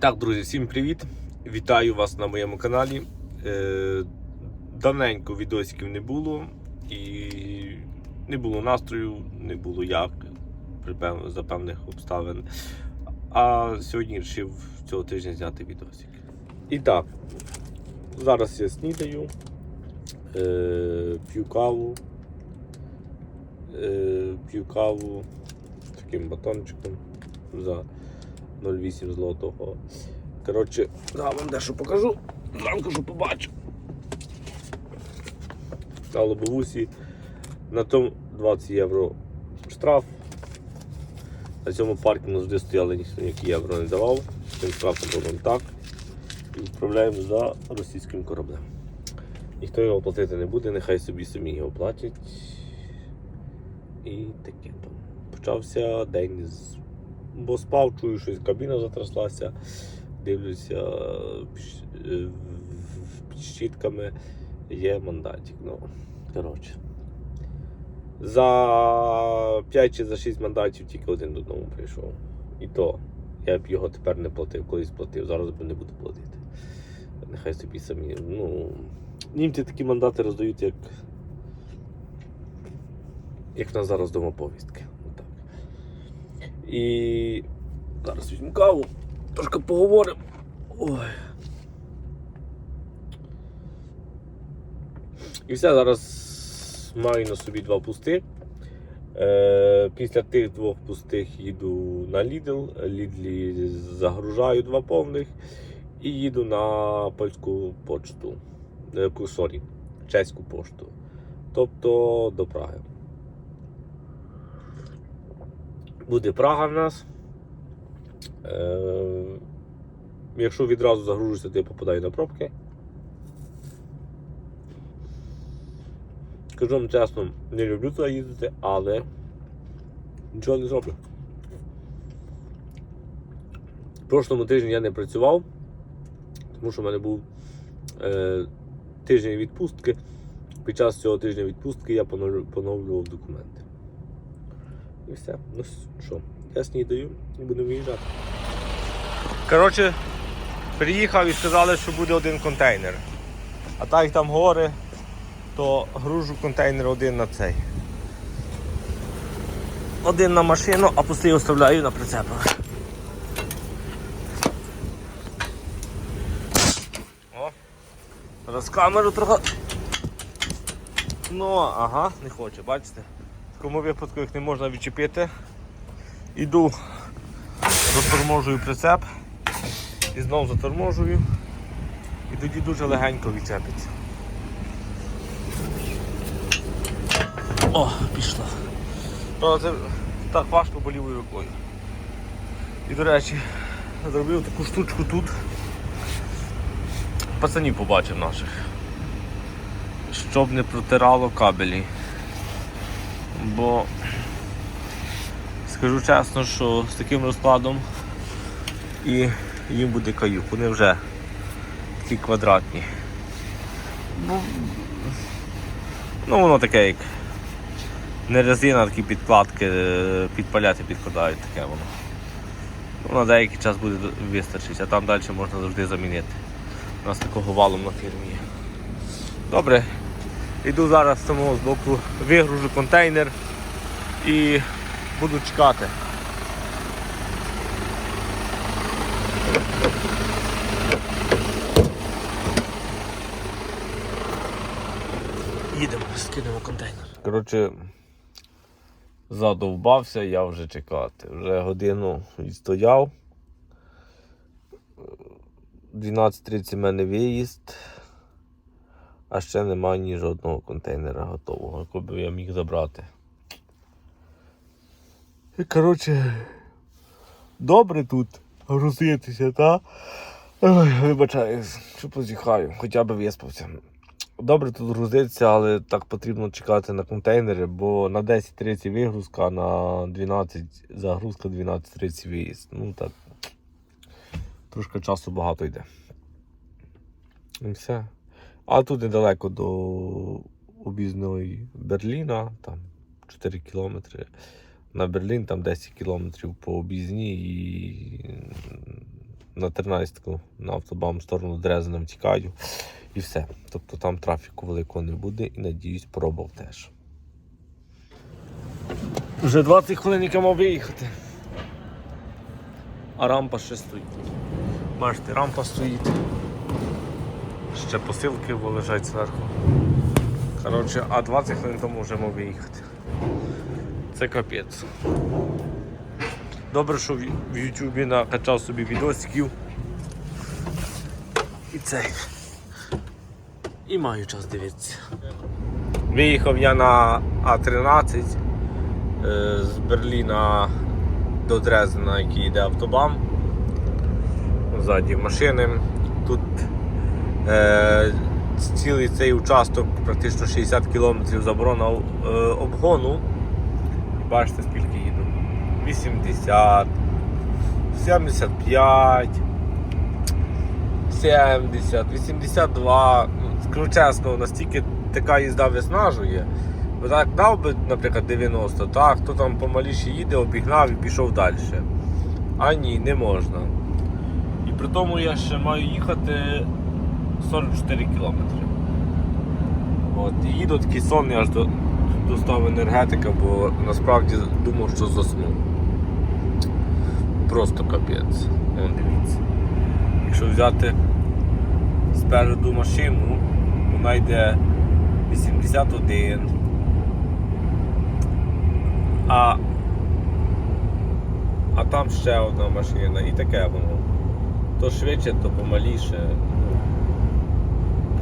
Так, друзі, всім привіт! Вітаю вас на моєму каналі. Е, давненько відосиків не було і не було настрою, не було як за певних обставин. А сьогодні вирішив цього тижня зняти відосик. І так, зараз я снідаю, е, п'ю каву, е, п'ю каву таким батончиком за 0,8 злотого. Коротше, да, вам дещо покажу. Зранку що побачу. Стало бабусі. На тому 20 євро штраф. На цьому паркінгу завжди стояли, ніхто ніякі євро не давав. Цим штрафом робимо так. І відправляємо за російським кораблем. Ніхто його платити не буде, нехай собі самі його платять. І таке там. Почався день. Бо спав, чую, щось кабіна затряслася, дивлюся е, під щітками є мандатик. Ну, коротше. За 5 чи за 6 мандатів тільки один додому прийшов. І то я б його тепер не платив, колись платив, зараз би не буду платити. Нехай собі самі. Ну, німці такі мандати роздають, як. Як в нас зараз домоповістки. Отак. І зараз візьму каву, трошки поговоримо. Ой. І все, зараз маю на собі два пустих. Е, після тих двох пустих їду на Lidl. Лідлі загружаю два повних і їду на польську почту. Е, Сорі, чеську пошту. Тобто до Праги. Буде Прага в нас. Е, якщо відразу загружуся, то я попадаю на пробки. Скажу вам чесно, не люблю туди їздити, але нічого не зроблю. В прошлому тижні я не працював, тому що в мене був е, тиждень відпустки. Під час цього тижня відпустки я поновлював документи. І все. Ну що, я снідаю і будемо виїжджати. Коротше, приїхав і сказали, що буде один контейнер. А так як там гори, то гружу контейнер один на цей. Один на машину, а пустий оставляю на прицепах. О, зараз камеру трохи. Ну, ага, не хоче, бачите? Такому випадку їх не можна відчепити. Іду, заторможую прицеп і знову заторможую. І тоді дуже легенько відчепиться. О, пішла. Це так важко бо лівою рукою. І, до речі, зробив таку штучку тут. Пацанів побачив наших. Щоб не протирало кабелі. Бо скажу чесно, що з таким розкладом і їм буде каюк. Вони вже такі квадратні. Ну, ну воно таке як не резина, такі підкладки, е, підпаляти підкладають таке воно. Ну, на деякий час буде вистачить, а там далі можна завжди замінити. У нас такого валом на фірмі є. Добре, йду зараз з самого боку, вигружу контейнер і буду чекати. Їдемо, скинемо контейнер. Коротше, задовбався, я вже чекати. Вже годину відстояв. 12.30 в мене виїзд, а ще немає ні жодного контейнера готового, який би я міг забрати. І, Коротше, добре тут грузитися, та? Ой, вибачаюсь, що позіхаю, хоча б виспався. Добре тут грузиться, але так потрібно чекати на контейнери, бо на 10.30 вигрузка, на 12 загрузка 12.30 виїзд. Ну так. Трошки часу багато йде. І все. А тут недалеко до об'їзної Берліна, там 4 кілометри. на Берлін, там 10 кілометрів по об'їзні і на 13-ку на автобам в сторону Дрезена втікаю. І все. Тобто там трафіку великого не буде і надіюсь, пробував теж. Вже 20 хвилин яка мав виїхати. А рампа ще стоїть. Бачите, рампа стоїть. Ще посилки лежать зверху. Коротше, а 20 хвилин тому вже мав виїхати. Це капець. Добре, що в Ютубі накачав собі відосиків. І цей. І маю час дивитися. Виїхав я на А13 е, з Берліна до Дрездена, який йде автобам. Ззаді машини. Тут цілий цей участок, практично 60 км заборона е, обгону. І бачите, скільки їду. 80, 75, 70, 82. Ну, Скажу чесно, настільки така їзда виснажує. Бо так дав би, наприклад, 90, так, хто там помаліше їде, обігнав і пішов далі. А ні, не можна. І при тому я ще маю їхати 44 кілометри. От, і їду такий сонний аж до, достав енергетика, бо насправді думав, що засну. Просто капець. Вон дивіться. Якщо взяти спереду машину, вона йде 81. А, а там ще одна машина і таке воно. То швидше, то помаліше.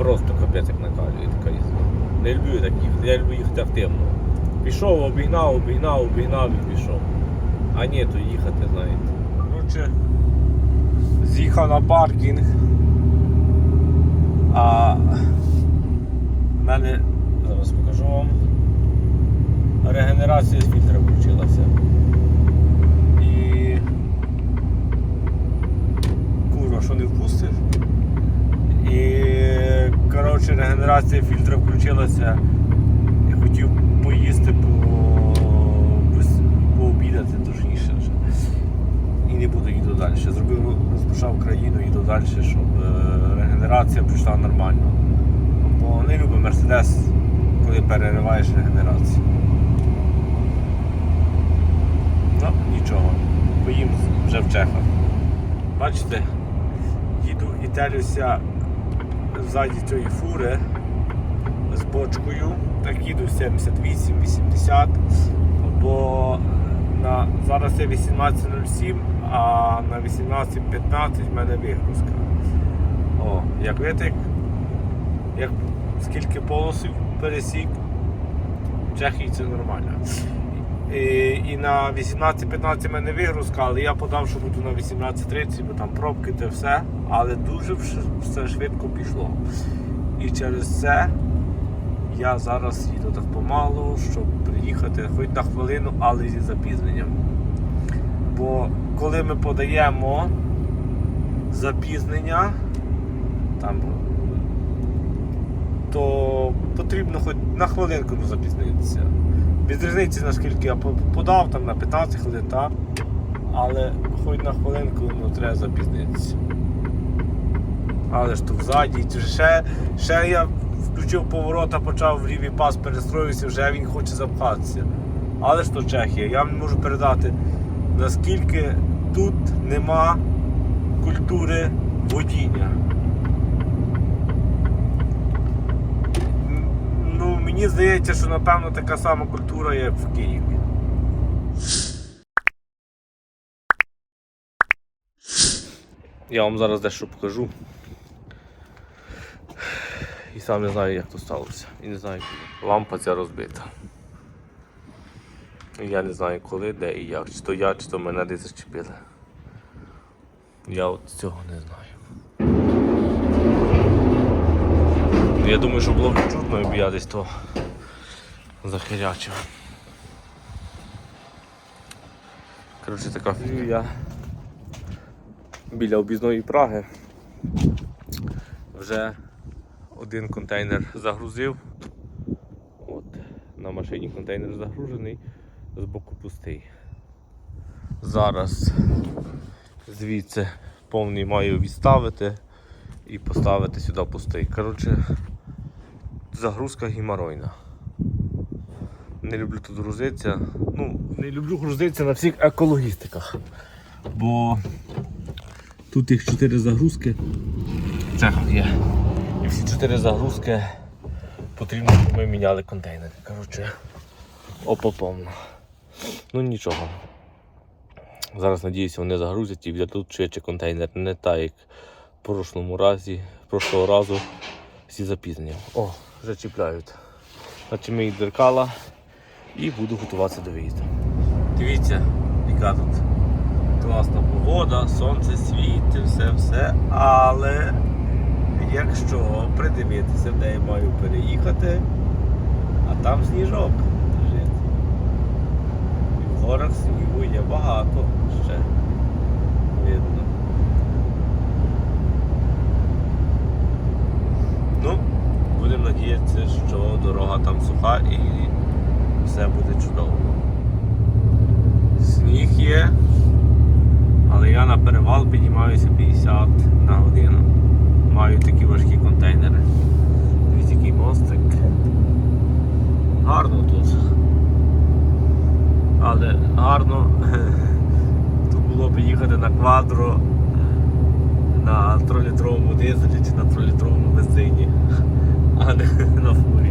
Просто капець як накалює така їзда. Не люблю я так їхати, я люблю їхати активно. Пішов, обігнав, обігнав, обігнав і пішов. А ні, то їхати, знаєте. Коротше, з'їхав на паркінг. А в мене, зараз покажу вам, регенерація з фільтра включилася. І курва, що не впустив. І коротше регенерація фільтра включилася. Я хотів поїсти по, пообідати точніше. І не буду їду далі. Зробив, розпочав країну, їду далі, щоб е, регенерація пішла нормально. Бо не любить Мерседес, коли перериваєш регенерацію. Ну, нічого. Поїм вже в Чехах. Бачите, їду і телюся ззаді цієї фури з бочкою. Так їду 78-80, бо на, зараз це 18.07, а на 18.15 в мене вигрузка. О, як видите, як скільки полосів пересік, в Чехії це нормально. І, і на 18-15 мене вигрузка, але я подав, що буду на 18.30, бо там пробки та все, але дуже все швидко пішло. І через це я зараз їду так помалу, щоб приїхати хоч на хвилину, але зі запізненням. Бо коли ми подаємо запізнення, там, то потрібно хоч на хвилинку запізнитися. Без різниці, наскільки я подав, там на 15 хвилин, так? але хоч на хвилинку ну, треба запізнитися. Але ж то взаді, ще, ще я включив поворота, почав в лівий пас, перестроївся, вже він хоче запхатися. Але ж то Чехія, я вам не можу передати, наскільки тут нема культури водіння. М, Ну, мені здається, що напевно така сама культура, як в Києві. Я вам зараз дещо покажу. І сам не знаю, як то сталося. І не знаю, коли. Лампа ця розбита. І Я не знаю коли, де і як. Чи то я, чи то мене десь зачепили. Я от цього не знаю. Я думаю, що було б чутно, якби я десь то захирячив. Коротше, така фігня. Біля об'їзної Праги. Вже один контейнер загрузив. От, на машині контейнер загружений. з боку пустий. Зараз звідси повний маю відставити і поставити сюди пустий. Коротше, загрузка геморойна. Не люблю тут грузитися. Ну, не люблю грузитися на всіх екологістиках. Бо тут їх 4 загрузки. Це є. І всі 4 загрузки потрібно, щоб ми міняли контейнери. Коротше, опоповно. Ну нічого. Зараз надіюся, вони загрузять і віддадуть швидше контейнер. Не так, як в прошлому разі, прошлого разу всі запізнення. О, вже чіпляють. Значить ми їх дзеркала і буду готуватися до виїзду. Дивіться, яка тут класна погода, сонце світить, все все. Але якщо придивитися, де я маю переїхати, а там сніжок лежить. І в горах снігу є багато ще видно. Ну, будемо надіятися, що дорога там суха і все буде чудово. Сніг є, але я на перевал піднімаюся 50 на годину. Маю такі важкі контейнери. Дивіться, який мостик. Гарно тут. Але гарно тут було б їхати на квадро на 3-літровому дизелі чи на 3-літровому бензині, а не на фурі,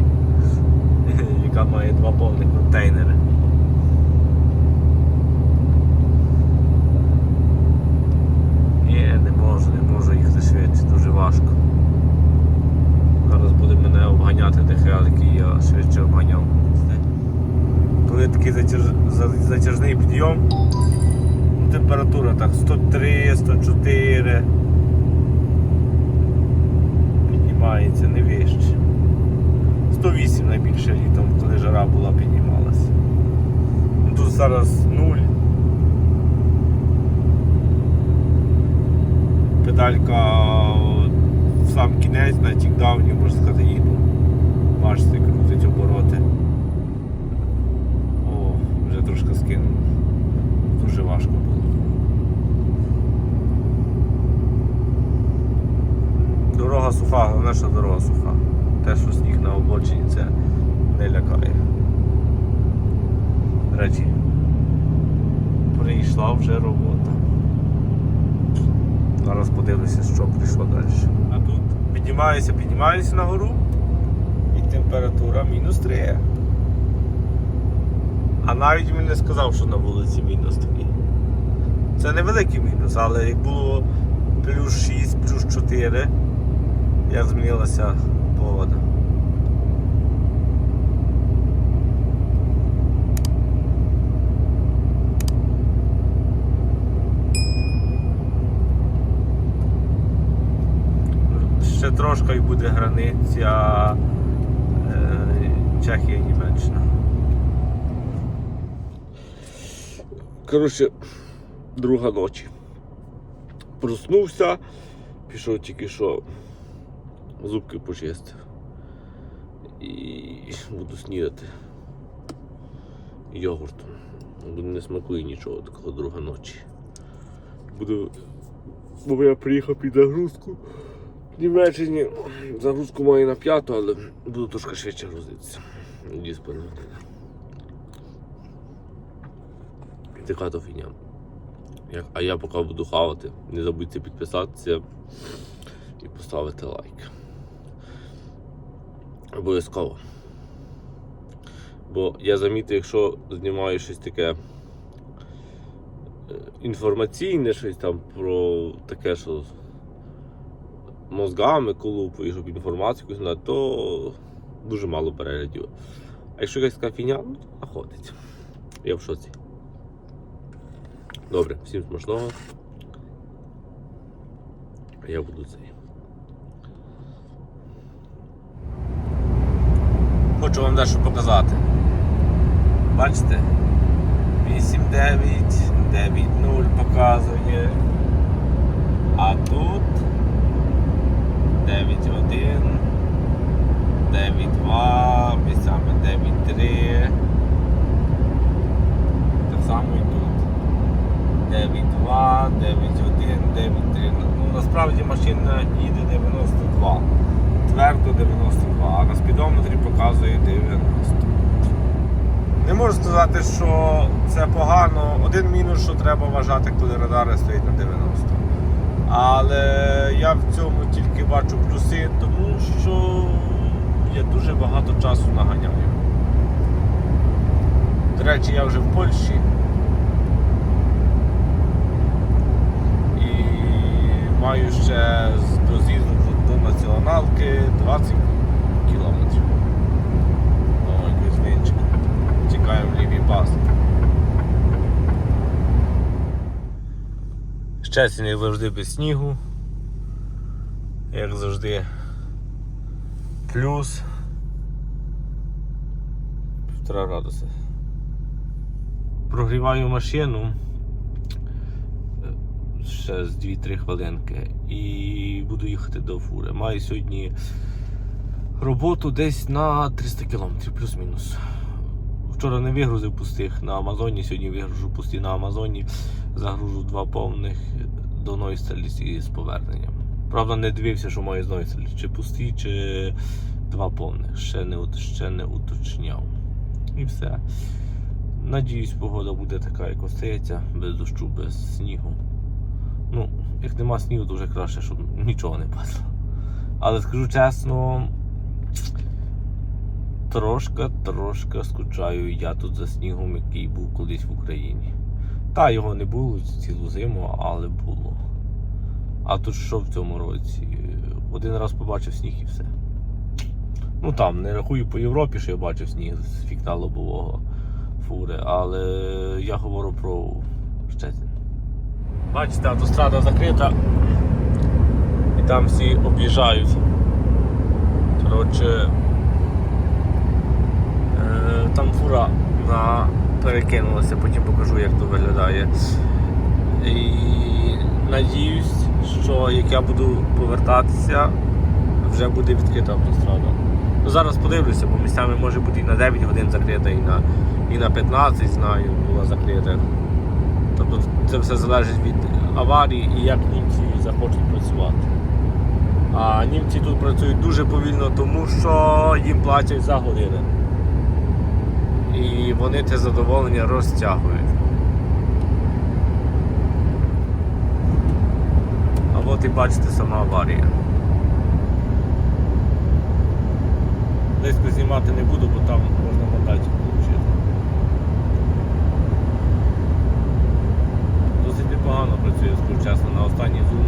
яка має два повних контейнери. Ні, не можу, не можу їхати швидше, дуже важко. Зараз буде мене обганяти ДХЛ, який я швидше обганяв. Коли такий затяж... затяжний підйом, ну, температура так 103, 104 піднімається, не вище. 108 найбільше літом, коли жара була, піднімалася. Ну, Тут зараз 0. Педалька в сам кінець на тікдауні, можна сказати, їду. Бачите, крутить обороти. О, вже трошки скинув. Дуже важко було. Дорога суха, головне, що дорога суха. Те, що сніг на обочині, це не лякає. До речі, прийшла вже робота. Зараз подивлюся, що прийшло далі. А тут піднімаюся, піднімаюся на гору і температура мінус 3. А навіть він не сказав, що на вулиці мінус такий. Це невеликий мінус, але як було плюс 6, плюс 4, як змінилася погода. Ще трошки і буде границя е, Чехія і Німеччина. Коротше, друга ночі. Проснувся, пішов тільки що зубки почистив. І буду снідати йогуртом. Не смакує нічого такого друга ночі. Буду. Бо я приїхав під загрузку. Німеччині загрузку маю на п'яту, але буду трошки швидше грузитися. Така то фігня. Як- А я поки буду хавати, не забудьте підписатися і поставити лайк. Обов'язково. Бо я замітив, якщо знімаю щось таке е, інформаційне, щось там про таке, що мозгами колупою, щоб інформацію то дуже мало переглядів. А якщо якась така фігня, ну то находить. Я в шоці. Добре, всім смачного. Я буду цей. Хочу вам дещо показати. Бачите? 8-9, 9-0 показує. А тут 9.1, 9.2, місцями 9.3. Так само і тут. 9.2, 9.1, 9.3. Ну, Насправді машина їде 92. Твердо 92, а на спідометрі показує 90. Не можу сказати, що це погано. Один мінус, що треба вважати, коли радари стоїть на 90. Але я в цьому тільки бачу плюси, тому що я дуже багато часу наганяю. До речі, я вже в Польщі. І маю ще до з'їзду до націоналки 20 кілометрів. О, якась вінчика. Чекаємо лівий пас. Щастя, як завжди без снігу. Як завжди. Плюс. Півтора градуса. Прогріваю машину е, ще з 2-3 хвилинки і буду їхати до фури. Маю сьогодні роботу десь на 300 км, плюс-мінус. Вчора не вигрузив пустих на Амазоні, сьогодні вигружу пусті на Амазоні, загружу два повних до Нойстеліс і з поверненням. Правда, не дивився, що маю з Нойстеліс, чи пусті, чи два повних. Ще не, ще не уточняв. І все. Надіюсь, погода буде така, як остається, без дощу, без снігу. Ну, як нема снігу, то вже краще, щоб нічого не падало. Але скажу чесно, трошки скучаю я тут за снігом, який був колись в Україні. Та його не було цілу зиму, але було. А тут що в цьому році? Один раз побачив сніг і все. Ну там, не рахую по Європі, що я бачив сніг з фікна лобового фури, але я говорю про Щецин. Бачите, автострада закрита. І там всі об'їжджають. Коротше, там фура на... перекинулася, потім покажу, як то виглядає. І надіюсь, що як я буду повертатися, вже буде відкрита автострада. Ну, зараз подивлюся, бо місцями може бути і на 9 годин закрита, і на, і на 15, знаю, була закрита. Тобто це все залежить від аварії і як німці захочуть працювати. А німці тут працюють дуже повільно, тому що їм платять за години. І вони те задоволення розтягують. А от і бачите сама аварія. Близько знімати не буду, бо там можна мандатик отримати. Досить непогано працює, скажу чесно, на останній зум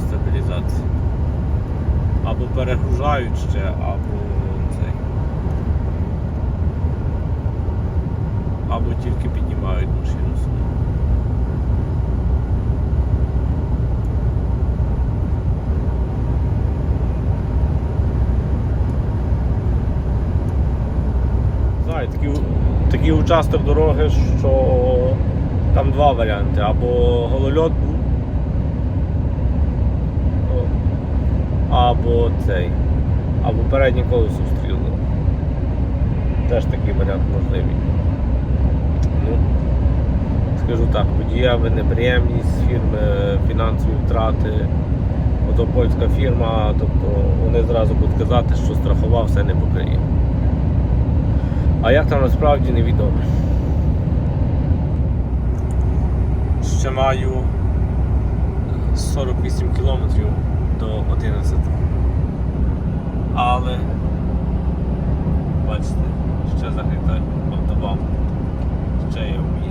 стабілізації. Або перегружають ще, або Або тільки піднімають машину саму. Знаю, такий, такий участок дороги, що там два варіанти. Або голольот або цей, або переднє колесо встрілило. Теж такий варіант можливий. Скажу так, водієві неприємність фірми, фінансові втрати. Ото польська фірма, тобто вони зразу будуть казати, що страхова все не покриє. А як там насправді невідомо. Ще маю 48 кілометрів до 11. Але бачите, ще закрита автобан. Ще є в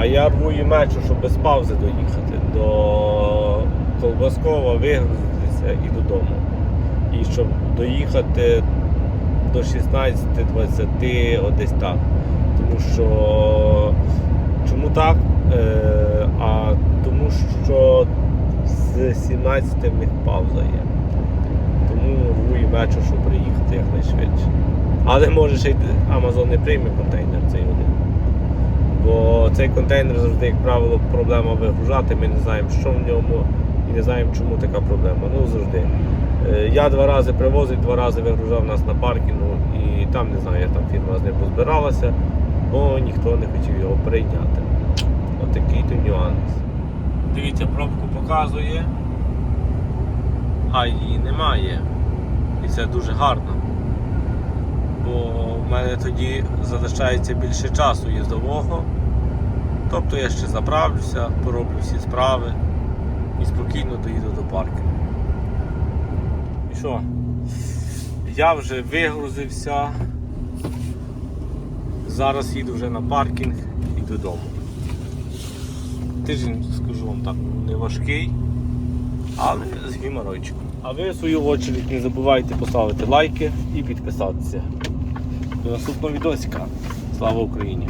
А я мечу, щоб без паузи доїхати до Колбаскова, вигрузитися і додому. І щоб доїхати до 16-20, от десь так. Тому що чому так? Е, а тому що з 17 в них пауза є. Тому рву і мечу, щоб приїхати якнайшвидше. Але може ще й Amazon не прийме контейнер цей один. Бо цей контейнер завжди, як правило, проблема вигружати. Ми не знаємо, що в ньому, і не знаємо, чому така проблема. Ну завжди. Е, Я два рази привозив, два рази вигружав нас на паркінгу і там не знаю, як там фірма з ним розбиралася, бо ніхто не хотів його прийняти. Отакий то нюанс. Дивіться, пробку показує, а її немає. І це дуже гарно. Бо в мене тоді залишається більше часу їздового. Тобто я ще заправлюся, пороблю всі справи і спокійно доїду до паркінгу. І що? Я вже вигрузився. Зараз їду вже на паркінг і додому. Тиждень, скажу вам так, не важкий, але з геморойчиком. А ви в свою очередь не забувайте поставити лайки і підписатися. Наступного відосика. Слава Україні!